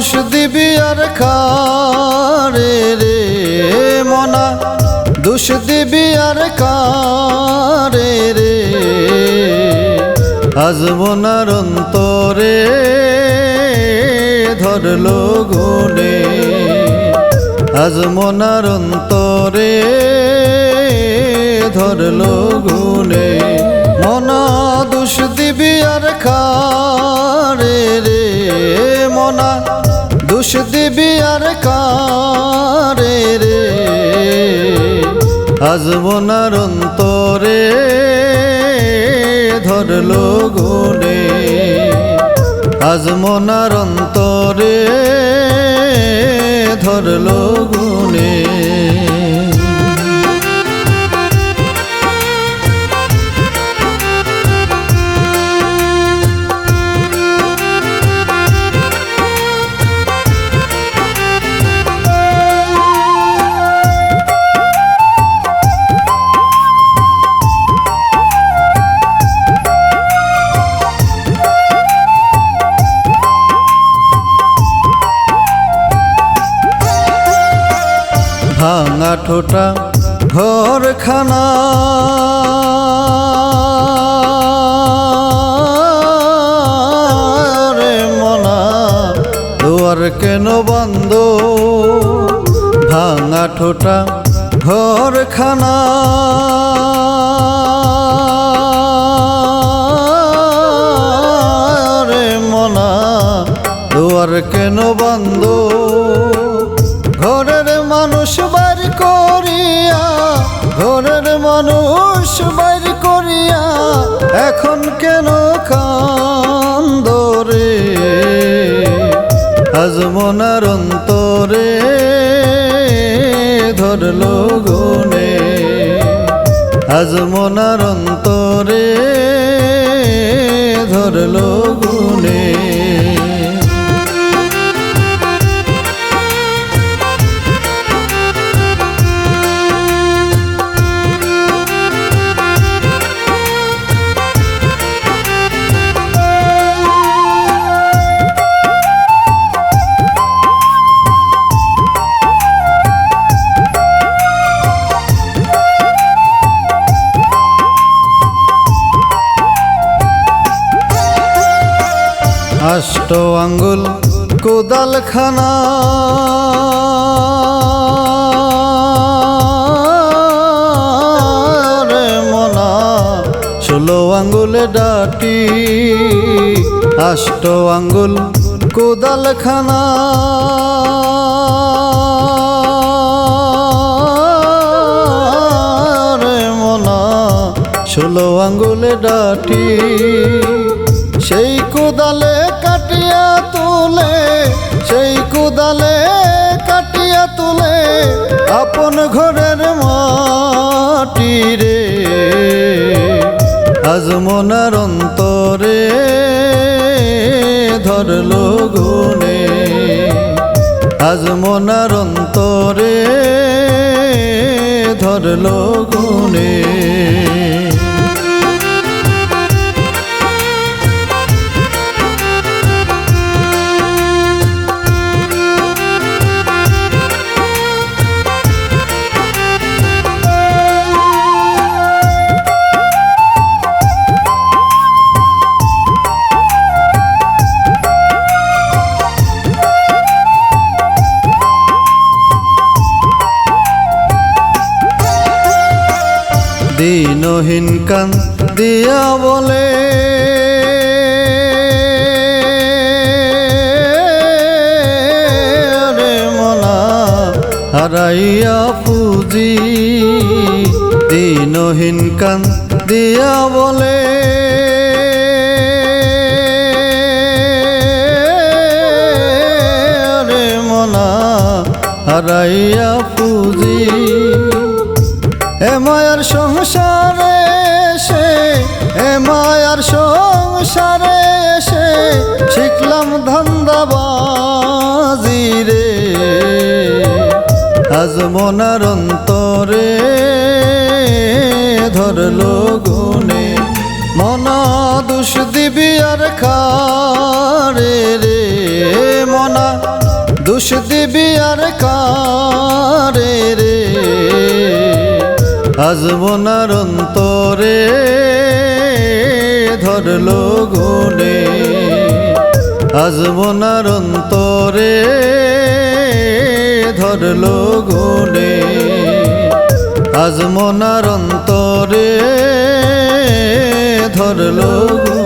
দোষ দিবি আর কারে রে মনা? দোষ দিবি আর কারে রে? আজব মনার অন্তরে ধরলো গুনে আজ অন্তরে ধরলো গুনে মনা, দোষ দিবি আর খারে রে? দুষ দিবি আর কারে রে? আজ মনার অন্তরে ধরলো গুনে আজ মনার অন্তরে ধরলো গুনে ভাঙা ঠোঁটা ঘরখানা। রে মনা দুয়ার কেন বন্ধ? ভাঙা ঠোঁটা ঘরখানা। মানুষ বাইর করিয়া এখন কেন কান্দরে? আজ মনার অন্তরে ধরল গুনে। আজ মনার অন্তরে ধরলো আষ্ট আঙ্গুল কোদাল খানা রে মনা, ষোলো আঙ্গুলে ডাটি। আষ্ট আঙ্গুল কোদাল খানা রে মনা, ষোলো আঙ্গুলে ডাটি। সেই তুলে, সেই কোদালে কাটিয়া তুলে আপন ঘরের মাটি রে। আজ মনার অন্তরে ধরলো গুনে আজ মনার অন্তরে ধরলো গুনে দিনহীন কান দিয়া বলে মনা হারাইয়া পুজি দিনহীন কান দিয়া বলে মনা হারাইয়া মায়ার সংসারে এসে, এ মায়ার সংসারে এসে শিখলাম ধান্দাবাজি রে। আজ মনার অন্তরে ধরলো গুনে মনা দুষ দিবি আর খারে রে। মনা দুষ দিবি আর কারে রে। আজ মনার অন্তরে ধর ধরলো গুনে আজ মনার অন্তরে, ধরলো গুনে আজ মনার অন্তরে, ধরলো গুনে